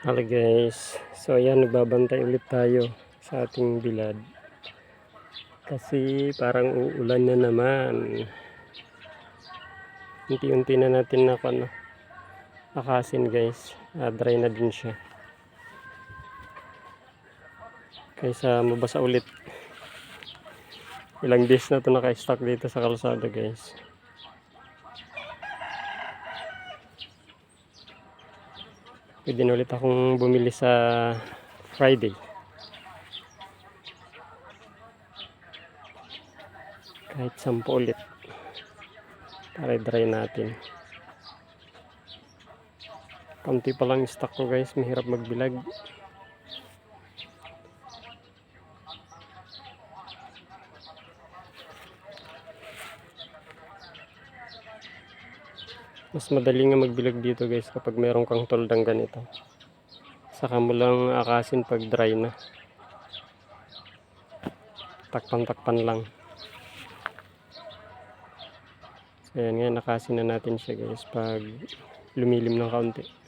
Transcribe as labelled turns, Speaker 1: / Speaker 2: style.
Speaker 1: Hello guys. So ayan, nagbabantay ulit tayo sa ating bilad. Kasi parang uulan na naman. Unti-unti na natin na ano, akasin guys. Ah, dry na din siya. Kaysa mabasa ulit. Ilang days na to naka-stock dito sa kalsada guys. Pwede na ulit akong bumili sa Friday. Kahit sampo ulit. Para dry natin. Kaunti pa lang stock ko guys. Mahirap magbilag. Mas madali nga magbilag dito guys kapag meron kang toldang ganito. Saka mo lang akasin pag dry na. Takpan-takpan lang. So ayan nga, nakasin na natin siya guys pag lumilim ng kaunti.